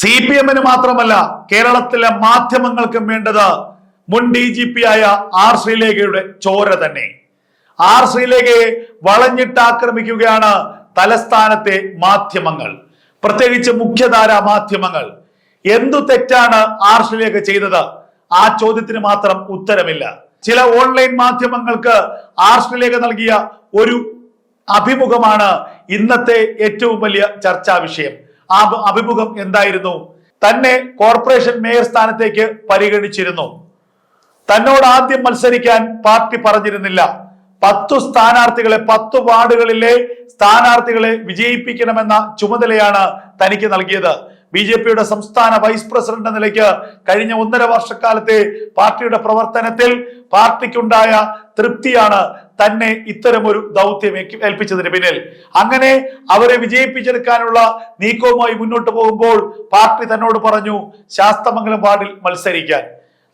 C P എമ്മിന് മാത്രമല്ല കേരളത്തിലെ മാധ്യമങ്ങൾക്കും വേണ്ടത് മുൻ ഡി ജി പി ആയ ആർ ശ്രീലേഖയുടെ ചോര തന്നെ. ആർ ശ്രീലേഖയെ വളഞ്ഞിട്ട് ആക്രമിക്കുകയാണ് തലസ്ഥാനത്തെ മാധ്യമങ്ങൾ. പ്രത്യേകിച്ച് മുഖ്യധാര മാധ്യമങ്ങൾ. എന്തു തെറ്റാണ് ആർ ശ്രീലേഖ ചെയ്തത്? ആ ചോദ്യത്തിന് മാത്രം ഉത്തരമില്ല. ചില ഓൺലൈൻ മാധ്യമങ്ങൾക്ക് ആർ ശ്രീലേഖ നൽകിയ ഒരു അഭിമുഖമാണ് ഇന്നത്തെ ഏറ്റവും വലിയ ചർച്ചാ വിഷയം. ആ അഭി- അഭിമുഖം എന്തായിരുന്നു? തന്നെ കോർപ്പറേഷൻ മേയർ സ്ഥാനത്തേക്ക് പരിഗണിച്ചിരുന്നു. തന്നോട് ആദ്യം മത്സരിക്കാൻ പാർട്ടി പറഞ്ഞിരുന്നില്ല. പത്തു സ്ഥാനാർത്ഥികളെ പത്തു വാർഡുകളിലെ സ്ഥാനാർത്ഥികളെ വിജയിപ്പിക്കണമെന്ന ചുമതലയാണ് തനിക്ക് നൽകിയത്. ബി ജെ പിയുടെ സംസ്ഥാന വൈസ് പ്രസിഡന്റ് എന്ന നിലയ്ക്ക് കഴിഞ്ഞ ഒന്നര വർഷക്കാലത്തെ പാർട്ടിയുടെ പ്രവർത്തനത്തിൽ പാർട്ടിക്കുണ്ടായ തൃപ്തിയാണ് തന്നെ ഇത്തരമൊരു ദൗത്യം ഏൽപ്പിച്ചതിന് പിന്നിൽ. അങ്ങനെ അവരെ വിജയിപ്പിച്ചെടുക്കാനുള്ള നീക്കവുമായി മുന്നോട്ട് പോകുമ്പോൾ പാർട്ടി തന്നോട് പറഞ്ഞു ശാസ്തമംഗലം വാർഡിൽ മത്സരിക്കാൻ.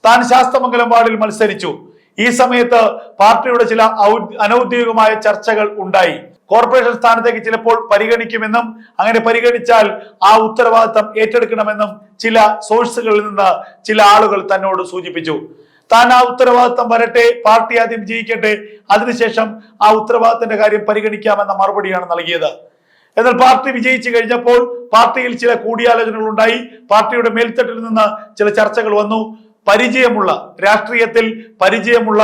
താൻ ശാസ്തമംഗലം വാർഡിൽ മത്സരിച്ചു. ഈ സമയത്ത് പാർട്ടിയുടെ ചില അനൌദ്യോഗികമായ ചർച്ചകൾ ഉണ്ടായി. കോർപ്പറേഷൻ സ്ഥാനത്തേക്ക് ചിലപ്പോൾ പരിഗണിക്കുമെന്നും അങ്ങനെ പരിഗണിച്ചാൽ ആ ഉത്തരവാദിത്തം ഏറ്റെടുക്കണമെന്നും ചില സോഴ്സുകളിൽ നിന്ന് ചില ആളുകൾ തന്നോട് സൂചിപ്പിച്ചു. താൻ ആ ഉത്തരവാദിത്തം വരട്ടെ പാർട്ടി ആദ്യം വിജയിക്കട്ടെ അതിനുശേഷം ആ ഉത്തരവാദിത്തത്തിന്റെ കാര്യം പരിഗണിക്കാമെന്ന മറുപടിയാണ് നൽകിയത്. എന്നാൽ പാർട്ടി വിജയിച്ചു കഴിഞ്ഞപ്പോൾ പാർട്ടിയിൽ ചില കൂടിയാലോചനകൾ ഉണ്ടായി പാർട്ടിയുടെ മേൽത്തട്ടിൽ നിന്ന് ചില ചർച്ചകൾ വന്നു. പരിചയമുള്ള രാഷ്ട്രീയത്തിൽ പരിചയമുള്ള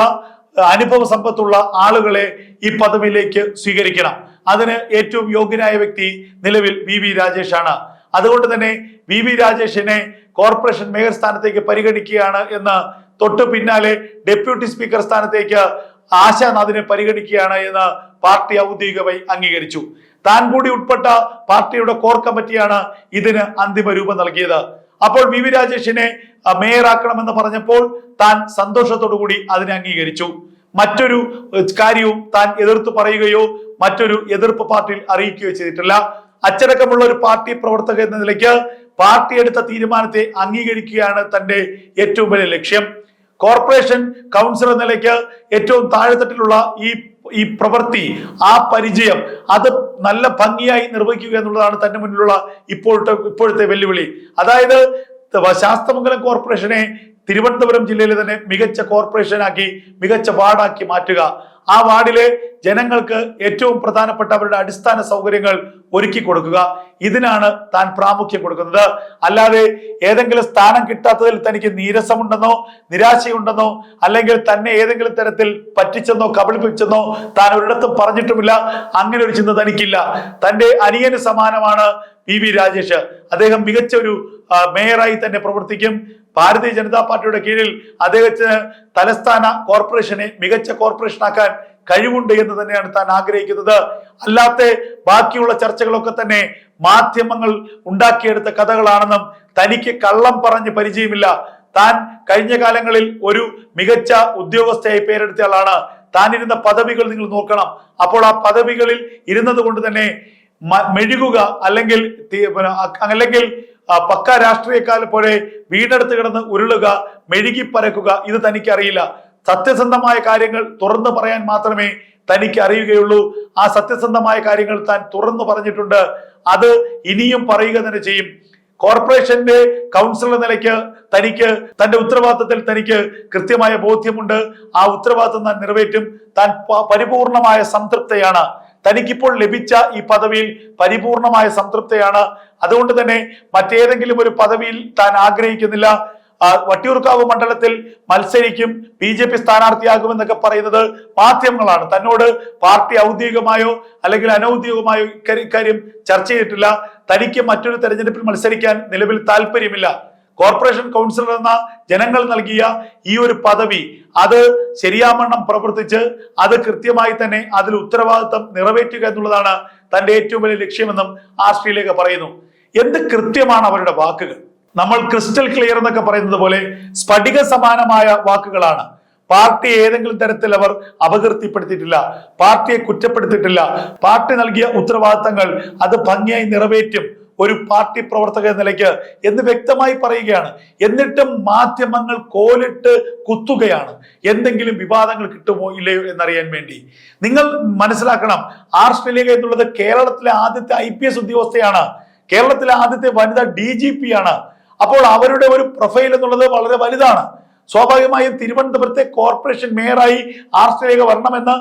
അനുഭവ സമ്പത്തുള്ള ആളുകളെ ഈ പദവിയിലേക്ക് സ്വീകരിക്കണം. അതിന് ഏറ്റവും യോഗ്യനായ വ്യക്തി നിലവിൽ വി വി രാജേഷാണ്. അതുകൊണ്ട് തന്നെ വി വി രാജേഷിനെ കോർപ്പറേഷൻ മേയർ സ്ഥാനത്തേക്ക് പരിഗണിക്കുകയാണ് എന്ന് തൊട്ടു പിന്നാലെ ഡെപ്യൂട്ടി സ്പീക്കർ സ്ഥാനത്തേക്ക് ആശാനാഥിനെ പരിഗണിക്കുകയാണ് എന്ന് പാർട്ടി ഔദ്യോഗികമായി അംഗീകരിച്ചു. താൻ കൂടി ഉൾപ്പെട്ട പാർട്ടിയുടെ കോർ കമ്മിറ്റിയാണ് ഇതിന് അന്തിമ രൂപം നൽകിയത്. അപ്പോൾ വി വി രാജേഷിനെ മേയറാക്കണമെന്ന് പറഞ്ഞപ്പോൾ താൻ സന്തോഷത്തോടു കൂടി അതിനെ അംഗീകരിച്ചു. മറ്റൊരു കാര്യവും താൻ എതിർത്ത് പറയുകയോ മറ്റൊരു എതിർപ്പ് പാർട്ടിയിൽ അറിയിക്കുകയോ ചെയ്തിട്ടില്ല. അച്ചടക്കമുള്ള ഒരു പാർട്ടി പ്രവർത്തക എന്ന നിലയ്ക്ക് പാർട്ടി എടുത്ത തീരുമാനത്തെ അംഗീകരിക്കുകയാണ് തന്റെ ഏറ്റവും വലിയ ലക്ഷ്യം. കോർപ്പറേഷൻ കൗൺസിൽ എന്ന നിലയ്ക്ക് ഏറ്റവും താഴെത്തട്ടിലുള്ള ഈ ഈ പ്രവൃത്തി ആ പരിചയം അത് നല്ല ഭംഗിയായി നിർവഹിക്കുക എന്നുള്ളതാണ് തന്റെ മുന്നിലുള്ള ഇപ്പോഴത്തെ ഇപ്പോഴത്തെ വെല്ലുവിളി. അതായത് ശാസ്ത്രമംഗലം കോർപ്പറേഷനെ തിരുവനന്തപുരം ജില്ലയിലെ തന്നെ മികച്ച കോർപ്പറേഷനാക്കി മികച്ച വാർഡാക്കി മാറ്റുക. ആ വാർഡിലെ ജനങ്ങൾക്ക് ഏറ്റവും പ്രധാനപ്പെട്ട അവരുടെ അടിസ്ഥാന സൗകര്യങ്ങൾ ഒരുക്കി കൊടുക്കുക. ഇതിനാണ് താൻ പ്രാമുഖ്യം കൊടുക്കുന്നത്. അല്ലാതെ ഏതെങ്കിലും സ്ഥാനം കിട്ടാത്തതിൽ തനിക്ക് നീരസമുണ്ടെന്നോ നിരാശയുണ്ടെന്നോ അല്ലെങ്കിൽ തന്നെ ഏതെങ്കിലും തരത്തിൽ പറ്റിച്ചെന്നോ കബളിപ്പിച്ചെന്നോ താൻ ഒരിടത്തും പറഞ്ഞിട്ടുമില്ല. അങ്ങനെ ഒരു ചിന്ത തനിക്കില്ല. തന്റെ അനിയന് സമാനമാണ് പി വി രാജേഷ്. അദ്ദേഹം മികച്ച ഒരു മേയറായി തന്നെ പ്രവർത്തിക്കും. ഭാരതീയ ജനതാ പാർട്ടിയുടെ കീഴിൽ അദ്ദേഹത്തിന് തലസ്ഥാന കോർപ്പറേഷനെ മികച്ച കോർപ്പറേഷനാക്കാൻ കഴിവുണ്ട് എന്ന് തന്നെയാണ് താൻ ആഗ്രഹിക്കുന്നത്. അല്ലാത്ത ബാക്കിയുള്ള ചർച്ചകളൊക്കെ തന്നെ മാധ്യമങ്ങൾ ഉണ്ടാക്കിയെടുത്ത കഥകളാണെന്നും തനിക്ക് കള്ളം പറഞ്ഞ് പരിചയമില്ല. താൻ കഴിഞ്ഞ കാലങ്ങളിൽ ഒരു മികച്ച ഉദ്യോഗസ്ഥയായി പേരെടുത്ത ആളാണ്. താൻ ഇരുന്ന പദവികൾ നിങ്ങൾ നോക്കണം. അപ്പോൾ ആ പദവികളിൽ ഇരുന്നത് കൊണ്ട് തന്നെ മെഴുകുക അല്ലെങ്കിൽ അല്ലെങ്കിൽ പക്ക രാഷ്ട്രീയക്കാർ പോലെ വീടെടുത്ത് കിടന്ന് ഉരുളുക മെഴുകി പരക്കുക ഇത് തനിക്കറിയില്ല. സത്യസന്ധമായ കാര്യങ്ങൾ തുറന്നു പറയാൻ മാത്രമേ തനിക്ക് അറിയുകയുള്ളൂ. ആ സത്യസന്ധമായ കാര്യങ്ങൾ താൻ തുറന്നു പറഞ്ഞിട്ടുണ്ട്. അത് ഇനിയും പറയുക തന്നെ ചെയ്യും. കോർപ്പറേഷന്റെ കൗൺസിലർ നിലയ്ക്ക് തനിക്ക് തന്റെ ഉത്തരവാദിത്തത്തിൽ തനിക്ക് കൃത്യമായ ബോധ്യമുണ്ട്. ആ ഉത്തരവാദിത്തം താൻ നിറവേറ്റും. താൻ പരിപൂർണമായ സംതൃപ്തയാണ്. തനിക്കിപ്പോൾ ലഭിച്ച ഈ പദവിയിൽ പരിപൂർണമായ സംതൃപ്തിയാണ്. അതുകൊണ്ട് തന്നെ മറ്റേതെങ്കിലും ഒരു പദവിയിൽ താൻ ആഗ്രഹിക്കുന്നില്ല. വട്ടിയൂർക്കാവ് മണ്ഡലത്തിൽ മത്സരിക്കും ബി ജെ പി സ്ഥാനാർത്ഥിയാകുമെന്നൊക്കെ പറയുന്നത് മാധ്യമങ്ങളാണ്. തന്നോട് പാർട്ടി ഔദ്യോഗികമായോ അല്ലെങ്കിൽ അനൌദ്യോഗികമായോ ഇക്കാര്യ- ചർച്ച ചെയ്തിട്ടില്ല. തനിക്ക് മറ്റൊരു തെരഞ്ഞെടുപ്പിൽ മത്സരിക്കാൻ നിലവിൽ താല്പര്യമില്ല. കോർപ്പറേഷൻ കൗൺസിലർ എന്ന ജനങ്ങൾ നൽകിയ ഈ ഒരു പദവി അത് ശരിയാമണ്ണം പ്രവർത്തിച്ച് അത് കൃത്യമായി തന്നെ അതിൽ ഉത്തരവാദിത്തം നിറവേറ്റുക എന്നുള്ളതാണ് തന്റെ ഏറ്റവും വലിയ ലക്ഷ്യമെന്നും ആർ ശ്രീലേഖ പറയുന്നു. എന്ത് കൃത്യമാണ് അവരുടെ വാക്കുകൾ? നമ്മൾ ക്രിസ്റ്റൽ ക്ലിയർ എന്നൊക്കെ പറയുന്നത് പോലെ സ്ഫടിക സമാനമായ വാക്കുകളാണ്. പാർട്ടി ഏതെങ്കിലും തരത്തിൽ അവർ അപകീർത്തിപ്പെടുത്തിയിട്ടില്ല പാർട്ടിയെ കുറ്റപ്പെടുത്തിയിട്ടില്ല പാർട്ടി നൽകിയ ഉത്തരവാദിത്തങ്ങൾ അത് ഭംഗിയായി നിറവേറ്റും ഒരു പാർട്ടി പ്രവർത്തക എന്ന നിലയ്ക്ക് എന്ന് വ്യക്തമായി പറയുകയാണ്. എന്നിട്ടും മാധ്യമങ്ങൾ കോലിട്ട് കുത്തുകയാണ്. എന്തെങ്കിലും വിവാദങ്ങൾ കിട്ടുമോ ഇല്ലയോ എന്നറിയാൻ വേണ്ടി. നിങ്ങൾ മനസ്സിലാക്കണം ആർസ്ട്രേലിയ എന്നുള്ളത് കേരളത്തിലെ ആദ്യത്തെ ഐ പി എസ് ഉദ്യോഗസ്ഥയാണ്. കേരളത്തിലെ ആദ്യത്തെ വനിതാ ഡി ജി പി ആണ് അപ്പോൾ അവരുടെ ഒരു പ്രൊഫൈൽ എന്നുള്ളത് വളരെ വലുതാണ്. സ്വാഭാവികമായും തിരുവനന്തപുരത്തെ കോർപ്പറേഷൻ മേയറായി ആർസ്ട്രേലിയ വരണമെന്ന്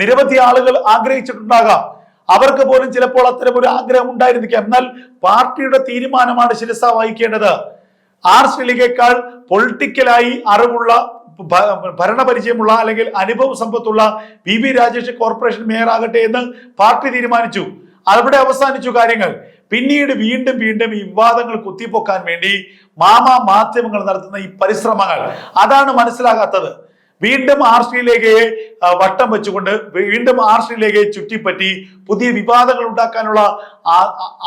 നിരവധി ആളുകൾ ആഗ്രഹിച്ചിട്ടുണ്ടാകാം. അവർക്ക് പോലും ചിലപ്പോൾ അത്തരം ഒരു ആഗ്രഹം ഉണ്ടായിരുന്നിരിക്കാം എന്നാൽ പാർട്ടിയുടെ തീരുമാനമാണ് ശിരസ വഹിക്കേണ്ടത്. ആർ ശ്രീലികേക്കാൾ പൊളിറ്റിക്കലായി അറിവുള്ള ഭരണപരിചയമുള്ള അല്ലെങ്കിൽ അനുഭവ സമ്പത്തുള്ള V V Rajesh corporation mayor ആകട്ടെ എന്ന് പാർട്ടി തീരുമാനിച്ചു. അവിടെ അവസാനിച്ചു കാര്യങ്ങൾ. പിന്നീട് വീണ്ടും വീണ്ടും ഈ വിവാദങ്ങൾ കുത്തിപ്പൊക്കാൻ വേണ്ടി മാമാ മാധ്യമങ്ങൾ നടത്തുന്ന ഈ പരിശ്രമങ്ങൾ. അതാണ് മനസ്സിലാകാത്തത്. വീണ്ടും ആർ ശ്രീലേഖയെ വട്ടം വെച്ചുകൊണ്ട് വീണ്ടും ആർ ശ്രീലേഖയെ ചുറ്റിപ്പറ്റി പുതിയ വിവാദങ്ങൾ ഉണ്ടാക്കാനുള്ള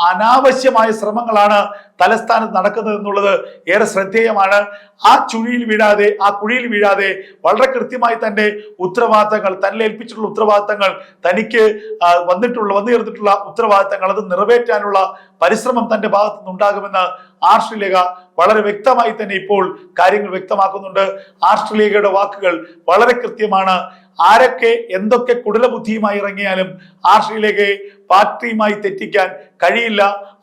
അനാവശ്യമായ ശ്രമങ്ങളാണ് തലസ്ഥാനത്ത് നടക്കുന്നത് എന്നുള്ളത് ഏറെ ശ്രദ്ധേയമാണ്. ആ ചുഴിയിൽ വീഴാതെ ആ കുഴിയിൽ വീഴാതെ വളരെ കൃത്യമായി തന്റെ ഉത്തരവാദിത്തങ്ങൾ തന്നെ ഏൽപ്പിച്ചിട്ടുള്ള ഉത്തരവാദിത്തങ്ങൾ തനിക്ക് വന്നിട്ടുള്ള വന്നു ചേർന്നിട്ടുള്ള ഉത്തരവാദിത്തങ്ങൾ അത് നിറവേറ്റാനുള്ള പരിശ്രമം തന്റെ ഭാഗത്തു നിന്നുണ്ടാകുമെന്ന് ആർഷ്ട്രേലിയ വളരെ വ്യക്തമായി തന്നെ ഇപ്പോൾ കാര്യങ്ങൾ വ്യക്തമാക്കുന്നുണ്ട്. ആർഷ്ട്രേലിയയുടെ വാക്കുകൾ വളരെ കൃത്യമാണ്. ആരൊക്കെ എന്തൊക്കെ കുടലബുദ്ധിയുമായി ഇറങ്ങിയാലും ആർ ശ്രീലേഖയെ പാർട്ടിയുമായി തെറ്റിക്കാൻ കഴിയില്ല.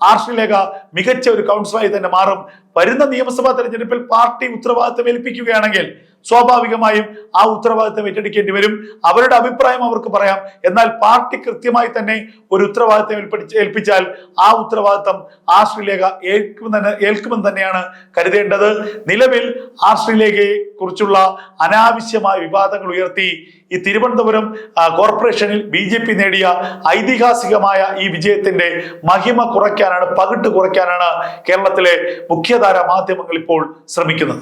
ആർ ശ്രീലേഖ മികച്ച ഒരു കൗൺസിലായി തന്നെ മാറും. വരുന്ന നിയമസഭാ തെരഞ്ഞെടുപ്പിൽ പാർട്ടി ഉത്തരവാദിത്തം ഏൽപ്പിക്കുകയാണെങ്കിൽ സ്വാഭാവികമായും ആ ഉത്തരവാദിത്തം ഏറ്റെടുക്കേണ്ടി വരും. അവരുടെ അഭിപ്രായം അവർക്ക് പറയാം. എന്നാൽ പാർട്ടി കൃത്യമായി തന്നെ ഒരു ഉത്തരവാദിത്തം ഏൽപ്പിച്ച് ഏൽപ്പിച്ചാൽ ആ ഉത്തരവാദിത്തം ആ ശ്രീലേഖ ഏൽക്കുമെന്ന് ഏൽക്കുമെന്ന് തന്നെയാണ് കരുതേണ്ടത്. നിലവിൽ ആ ശ്രീലേഖയെ കുറിച്ചുള്ള അനാവശ്യമായ വിവാദങ്ങൾ ഉയർത്തി ഈ തിരുവനന്തപുരം കോർപ്പറേഷനിൽ ബി ജെ പി നേടിയ ഐതിഹാസികമായ ഈ വിജയത്തിന്റെ മഹിമ കുറയ്ക്കാനാണ് പകിട്ട് കുറയ്ക്കാനാണ് കേരളത്തിലെ മുഖ്യധാര മാധ്യമങ്ങൾ ഇപ്പോൾ ശ്രമിക്കുന്നത്.